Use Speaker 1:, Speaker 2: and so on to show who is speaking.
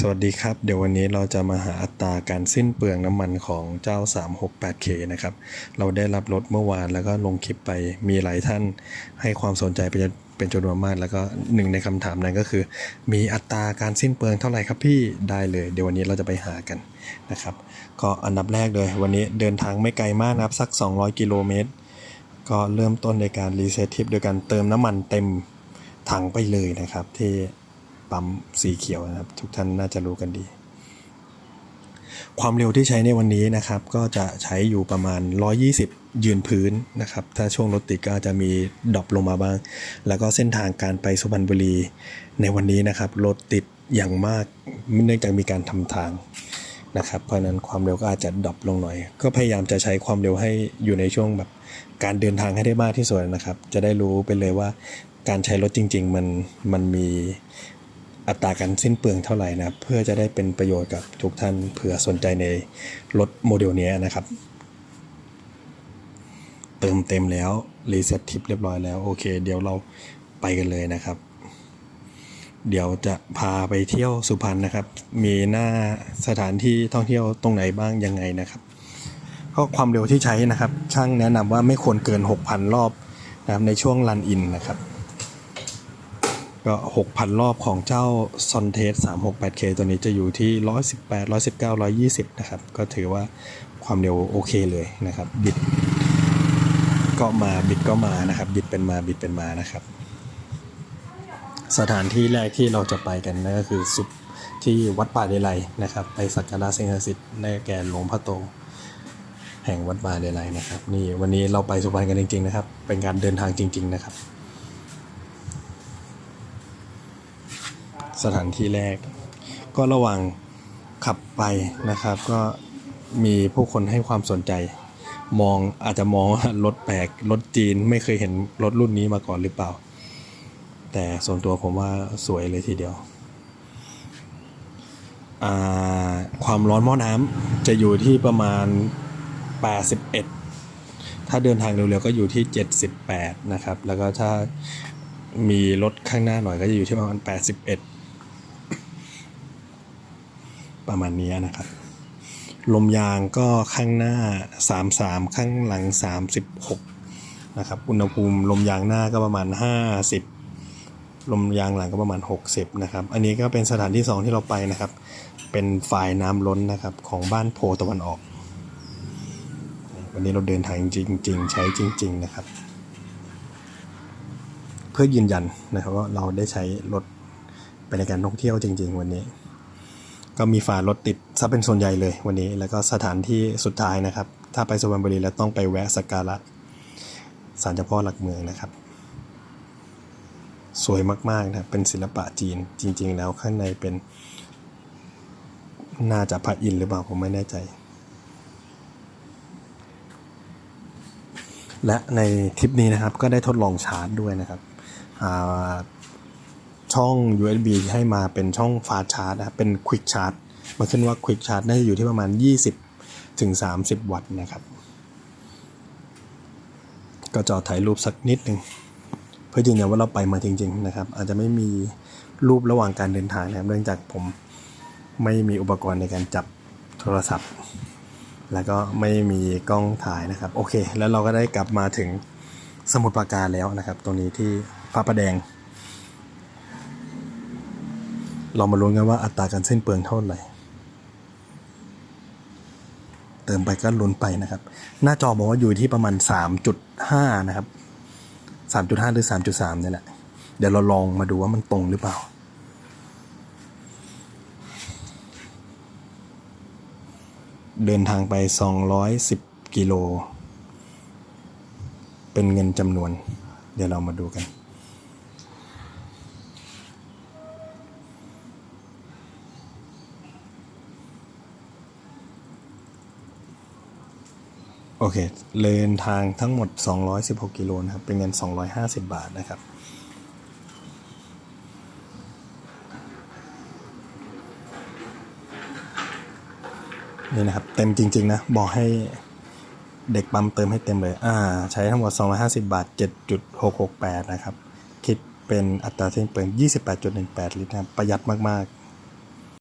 Speaker 1: สวัสดีครับ เดี๋ยววันนี้เราจะมาหาอัตราการสิ้นเปลืองน้ำมันของเจ้า 368K นะครับ เราได้รับรถเมื่อวานแล้วก็ลงคลิปไปมีหลายท่านให้ความสนใจเป็นเป็นจำนวนมากแล้วก็หนึ่งในคำถามนั้นก็คือ มีอัตราการสิ้นเปลืองเท่าไหร่ครับพี่ได้เลย เดี๋ยววันนี้เราจะไปหากันนะครับ ก็อันดับแรกเลย วันนี้เดินทางไม่ไกลมากนะครับสัก 200 กิโลเมตรก็เริ่มต้นในการรีเซ็ตทิปโดยการเติมน้ำมันเต็มถังไปเลยนะครับที่ ปั๊มสีเขียวนะครับ ทุกท่านน่าจะรู้กันดี ความเร็วที่ใช้ในวันนี้นะครับ ก็จะใช้อยู่ประมาณ 120 ยืนพื้นนะครับ ถ้าช่วงรถติดก็อาจจะมีดรอปลงมาบ้าง แล้วก็เส้นทางการไปสุพรรณบุรีในวันนี้นะครับรถติดอย่างมากเนื่องจากมีการทำทางนะครับเพราะฉะนั้นความเร็วก็อาจจะดรอปลงหน่อย ก็พยายามจะใช้ความเร็วให้อยู่ในช่วงแบบการเดินทางให้ได้มากที่สุดนะครับ จะได้รู้ไปเลยว่าการใช้รถจริง ๆ มันมันมี อัตราการสิ้นเปลืองเท่าไหร่นะเพื่อจะได้เป็นประโยชน์กับทุกท่านเผื่อสนใจในรถโมเดลนี้นะครับ เติมเต็มแล้วรีเซ็ตทิปเรียบร้อยแล้วโอเค เดี๋ยวเราไปกันเลยนะครับ เดี๋ยวจะพาไปเที่ยวสุพรรณนะครับ มีหน้าสถานที่ท่องเที่ยวตรงไหนบ้างยังไงนะครับก็ความเร็วที่ใช้นะครับ ช่างแนะนำว่าไม่ควรเกิน 6,000 รอบนะครับในช่วงรันอินนะครับ ก็ 6,000 รอบของเจ้า s o n t e s 368K ตัวนี้จะอยู่ที่ 118 119 120 นะครับ ก็ถือว่าความเร็วโอเคเลยนะครับ บิดก็มาบิดก็มานะครับ บิดเป็นมาบิดเป็นมานะครับ สถานที่แรกที่เราจะไปกันนั่นก็คือสุดที่วัดป่าเดลัยนะครับ ไปสักการะสิ่งศักดิ์สิทธิ์ในแก่หลวงพ่อโต แห่งวัดป่าเดลัยนะครับ นี่วันนี้เราไปสุพรรณกันจริง ๆ นะครับ เป็นการเดินทางจริง ๆ นะครับ สถานที่แรก ก็ระหว่างขับไปนะครับ ก็มีผู้คนให้ความสนใจ มองอาจจะมองว่ารถแปลกรถจีนไม่เคยเห็นรถรุ่นนี้มาก่อนหรือเปล่า แต่ส่วนตัวผมว่าสวยเลยทีเดียวความร้อนหม้อน้ำจะอยู่ที่ประมาณ 81 ถ้าเดินทางเร็วๆก็อยู่ที่ 78 นะครับ แล้วก็ถ้ามีรถข้างหน้าหน่อยก็จะอยู่ที่ประมาณ 81 ประมาณนี้นะครับลมยางก็ข้างหน้า 33 ข้างหลัง 36 นะครับ อุณหภูมิลมยางหน้าก็ประมาณ 50 ลมยางหลังก็ประมาณ 60 นะครับ อันนี้ก็เป็นสถานที่ 2 ที่เราไปนะครับ เป็นฝ่ายน้ำล้นนะครับของบ้านโพตะวันออก วันนี้เราเดินทางจริง ๆ ใช้จริง ๆ นะครับ เพื่อยืนยันนะครับว่าเราได้ใช้รถไปในการท่องเที่ยวจริง ๆ วันนี้ ก็มีฝารถติดซะเป็นส่วนใหญ่เลยวันนี้ แล้วก็สถานที่สุดท้ายนะครับ ถ้าไปสุพรรณบุรีแล้วต้องไปแวะสักการะศาลเจ้าพ่อหลักเมืองนะครับ สวยมากๆนะครับเป็นศิลปะจีนจริง ๆ แล้วข้างในเป็น น่าจะพระอินทร์หรือเปล่าผมไม่แน่ใจ และในทริปนี้นะครับก็ได้ทดลองชาร์จด้วยนะครับอ่า ช่อง USB ที่ให้มาเป็นช่องฟาสชาร์จนะครับเป็น Quick Charge มันขึ้นว่า Quick Charge น่าจะอยู่ที่ประมาณ 20ถึง30 วัตต์นะครับ ก็จอถ่ายรูปสักนิดหนึ่งเพื่อยืนยันว่าเราไปมาจริง ๆ นะครับ อาจจะไม่มีรูประหว่างการเดินทางนะครับเนื่องจากผมไม่มีอุปกรณ์ในการจับโทรศัพท์ แล้วก็ไม่มีกล้องถ่ายนะครับ โอเค แล้วเราก็ได้กลับมาถึงสมุทรปราการแล้วนะครับ ตรงนี้ที่พระประแดง เรามาลุ้นกันว่าอัตราการเส้นเปลืองเท่าไหร่ เติมไปก็ลุ้นไปนะครับ หน้าจอบอกว่าอยู่ที่ประมาณ 3.5 นะครับ 3.5 หรือ 3.3นี่ยแหละ เดี๋ยวเราลองมาดูว่ามันตรงหรือเปล่า เดินทางไป 210 กิโล เป็นเงินจำนวน เดี๋ยวเรามาดูกัน โอเคเดินทางทั้งหมด 216 กิโลนะครับ เป็นเงิน 250 บาทนะครับ นี่นะครับ เต็มจริง ๆ นะ บอกให้เด็กปั๊มเติมให้เต็มเลย อ่า ใช้ทั้งหมด 250 บาท 7.668 นะครับ คิดเป็นอัตราเส้นเปลือง 28.18 ลิตรนะครับ ประหยัดมาก ๆ